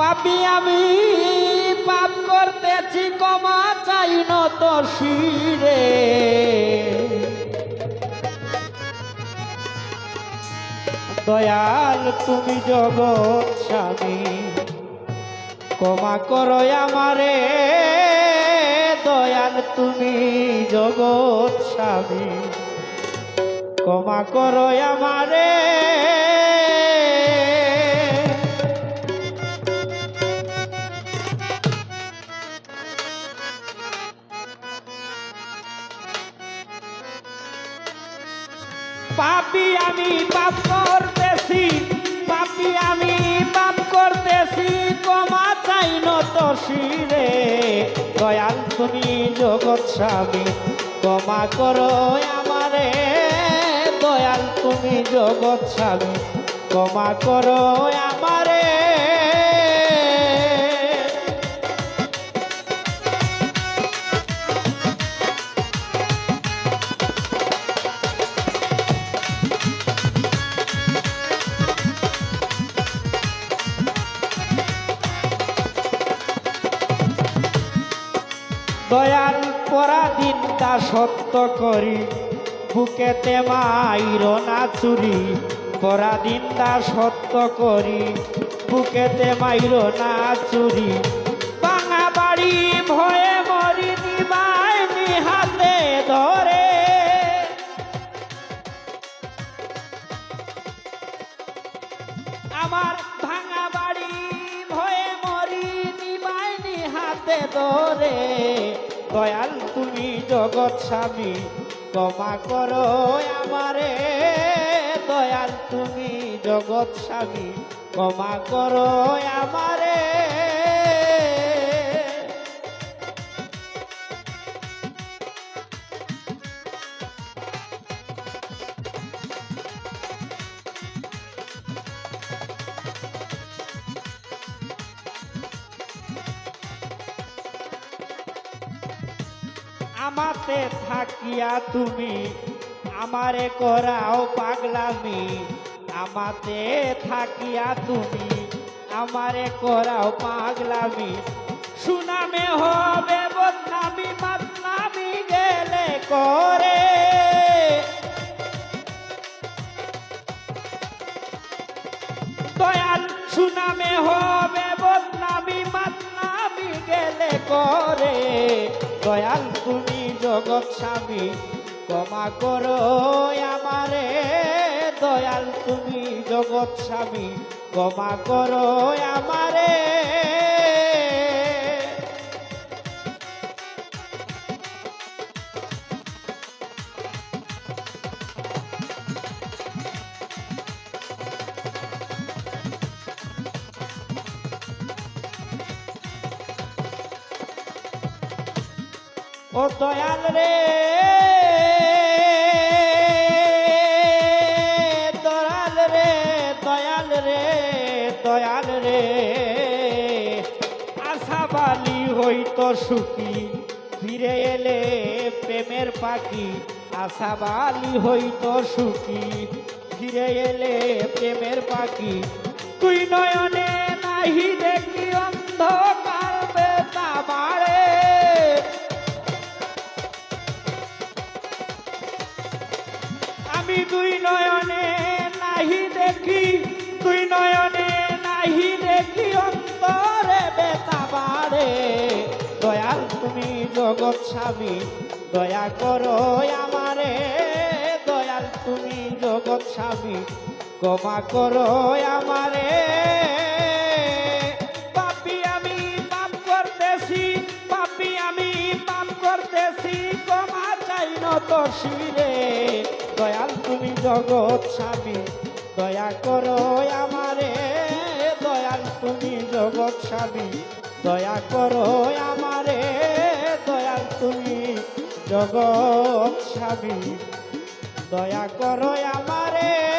পাপি আমি, পাপ করতেছি কমা চাই নত শিরে। দয়াল, তুমি জগৎ স্বামী, ক্ষমা করো আমারে। দয়াল, তুমি জগৎ স্বামী, ক্ষমা করো আমারে। পাপি আমি পাপ করতেছি, পাপি আমি পাপ করতেছি, ক্ষমা চাই নত শিরে। দয়াল তুমি জগৎ স্বামী, ক্ষমা করো আমারে। দয়াল তুমি জগৎ স্বামী, ক্ষমা করো আমারে। দয়াল পরাধীন তা সত্য করি। বুকেতে মাইর না চুরি, পরাধীন তা সত্য করি। বুকেতে মাইর না চুরি বাঙা বাড়ি ভয়ে মরি নিবাই হাতে ধরে। আমার ভাঙা বাড়ি ভয়ে মরি নিবাইনি হাতে ধরে। দয়াল তুমি জগৎ স্বামী ক্ষমা করো আমারে। দয়াল তুমি জগৎ স্বামী ক্ষমা করো আমারে। আমাতে থাকিয়া তুমি আমারে করাও পাগলামি। আমাতে থাকিয়া তুমি আমারে করাও পাগলামি। সুনামে হবে বদনামি বদনামি গেলে করে। দয়াল, সুনামে হবে বদনামি মাতনামি গেলে করে। দয়াল, তুমি জগৎ স্বামী ক্ষমা করো আমারে। দয়াল তুমি জগৎ স্বামী ক্ষমা করো আমারে। ও দয়াল রে। দয়াল রে দয়াল রে দয়াল রে। আশাবালি হইতো সুখী, ফিরে এলে প্রেমের পাখি। আশাবালি হইতো সুখী, ফিরে এলে প্রেমের পাখি। তুই নয়নে আমি দুই নয়নে নাহি দেখি, দুই নয়নে নাহি দেখি অন্তরে বেতা দয়াল তুমি জগৎ স্বামী, দয়া করো আমারে। দয়াল তুমি জগৎ স্বামী, ক্ষমা করো আমারে। পাপি আমি পাপ করতেছি, পাপি আমি পাপ করতেছি চাই শিরে। জগৎ স্বামী, দয়া করো আমারে। দয়াল তুমি জগৎ স্বামী, দয়া করো আমারে। দয়াল তুমি জগৎ স্বামী, দয়া করো আমার।